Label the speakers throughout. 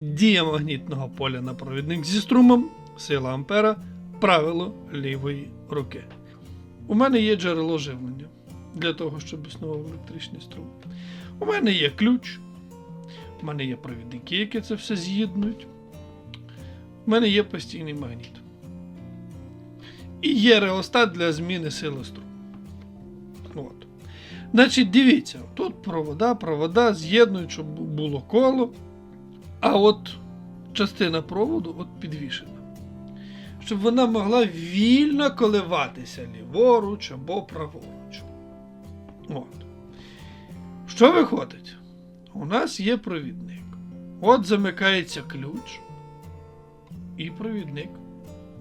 Speaker 1: Дія магнітного поля на провідник зі струмом, сила ампера, правило лівої руки. У мене є джерело живлення для того, щоб існував електричний струм. У мене є ключ, у мене є провідники, які це все з'єднують. У мене є постійний магніт. І є реостат для зміни сили струму. От. Значить, дивіться, тут провода, провода з'єднують, щоб було коло. А от частина проводу от підвішена. Щоб вона могла вільно коливатися ліворуч або праворуч. От. Що виходить? У нас є провідник. От замикається ключ, і провідник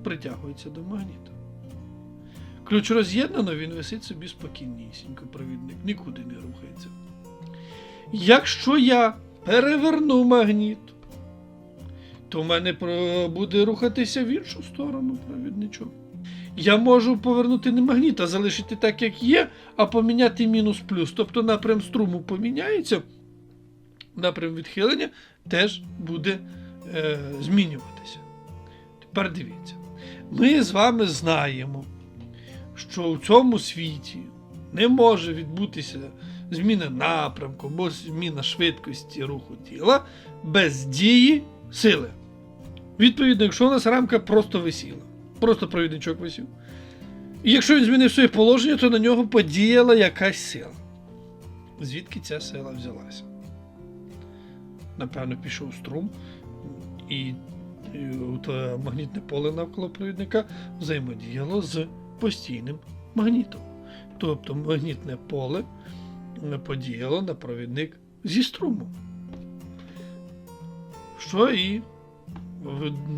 Speaker 1: притягується до магніта. Ключ роз'єднано, він висить собі спокійнісінько, провідник нікуди не рухається. Якщо я переверну магніт, то в мене буде рухатися в іншу сторону провідничок. Я можу повернути не магніт, а залишити так, як є, а поміняти мінус плюс. Тобто напрям струму поміняється, напрям відхилення теж буде е, змінюватися. Тепер дивіться. Ми з вами знаємо, що у цьому світі не може відбутися зміна напрямку або зміна швидкості руху тіла без дії сили. Відповідно, якщо у нас рамка просто висіла, просто провідничок висів. І якщо він змінив своє положення, то на нього подіяла якась сила. Звідки ця сила взялася? Напевно, пішов струм, і, от, е, магнітне поле навколо провідника взаємодіяло з постійним магнітом. Тобто магнітне поле подіяло на провідник зі струмом. Що і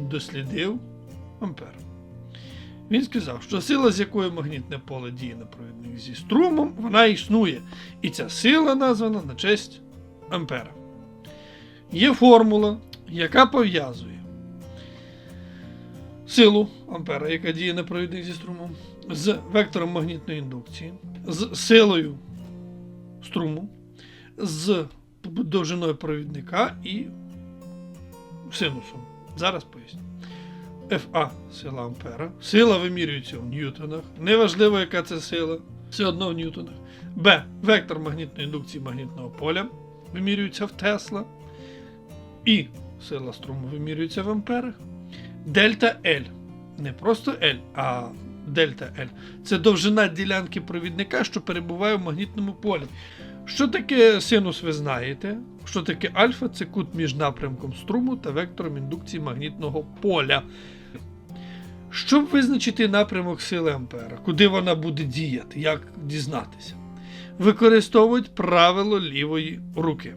Speaker 1: дослідив Ампер. Він сказав, що сила, з якою магнітне поле діє на провідник зі струмом, вона існує. І ця сила названа на честь Ампера. Є формула, яка пов'язує силу Ампера, яка діє на провідник зі струмом, з вектором магнітної індукції, з силою струму, з довжиною провідника і синусом. Зараз поясню. FA сила Ампера. Сила вимірюється в ньютонах. Неважливо, яка це сила, все одно в ньютонах. Б. Вектор магнітної індукції магнітного поля вимірюється в Тесла. І сила струму вимірюється в амперах. Дельта L. Не просто L, а дельта L. Це довжина ділянки провідника, що перебуває в магнітному полі. Що таке синус, ви знаєте? Що таке альфа? Це кут між напрямком струму та вектором індукції магнітного поля. Щоб визначити напрямок сили Ампера, куди вона буде діяти, як дізнатися, використовують правило лівої руки.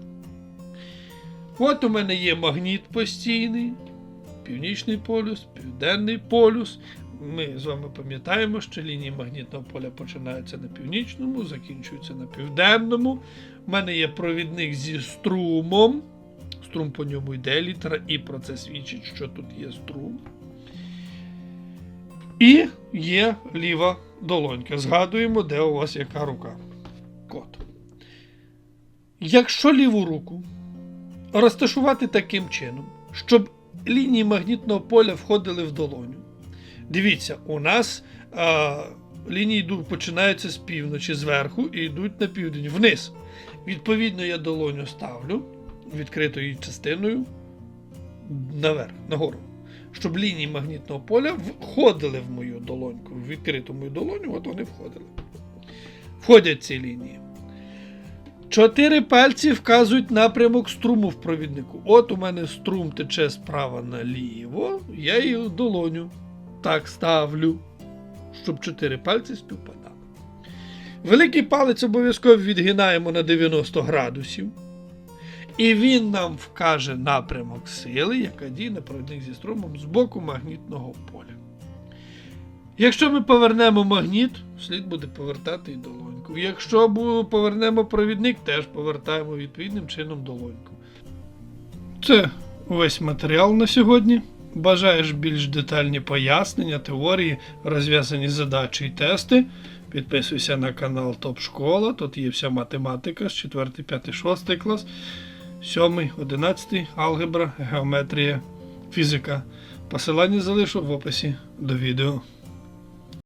Speaker 1: От у мене є магніт постійний, північний полюс, південний полюс. Ми з вами пам'ятаємо, що лінії магнітного поля починаються на північному, закінчуються на південному. У мене є провідник зі струмом. Струм по ньому йде літера, і про це свідчить, що тут є струм. І є ліва долонька. Згадуємо, де у вас яка рука. Код. Якщо ліву руку розташувати таким чином, щоб лінії магнітного поля входили в долоню. Дивіться, у нас а, лінії починаються з півночі, зверху і йдуть на південь, вниз. Відповідно, я долоню ставлю відкритою частиною наверх, нагору. Щоб лінії магнітного поля входили в мою долоньку, в відкриту мою долоню, от вони входили. Входять ці лінії. Чотири пальці вказують напрямок струму в провіднику. От у мене струм тече справа наліво, я її долоню так ставлю, щоб чотири пальці співпадали. Великий палець обов'язково відгинаємо на 90 градусів. І він нам вкаже напрямок сили, яка діє на провідник зі струмом з боку магнітного поля. Якщо ми повернемо магніт, слід буде повертати і долоньку. Якщо повернемо провідник, теж повертаємо відповідним чином долоньку. Це весь матеріал на сьогодні. Бажаєш більш детальні пояснення, теорії, розв'язані задачі і тести. Підписуйся на канал Топ Школа. Тут є вся математика з 4, 5, 6 клас. 7, 11, алгебра, геометрія, фізика. Посилання залишу в описі до відео.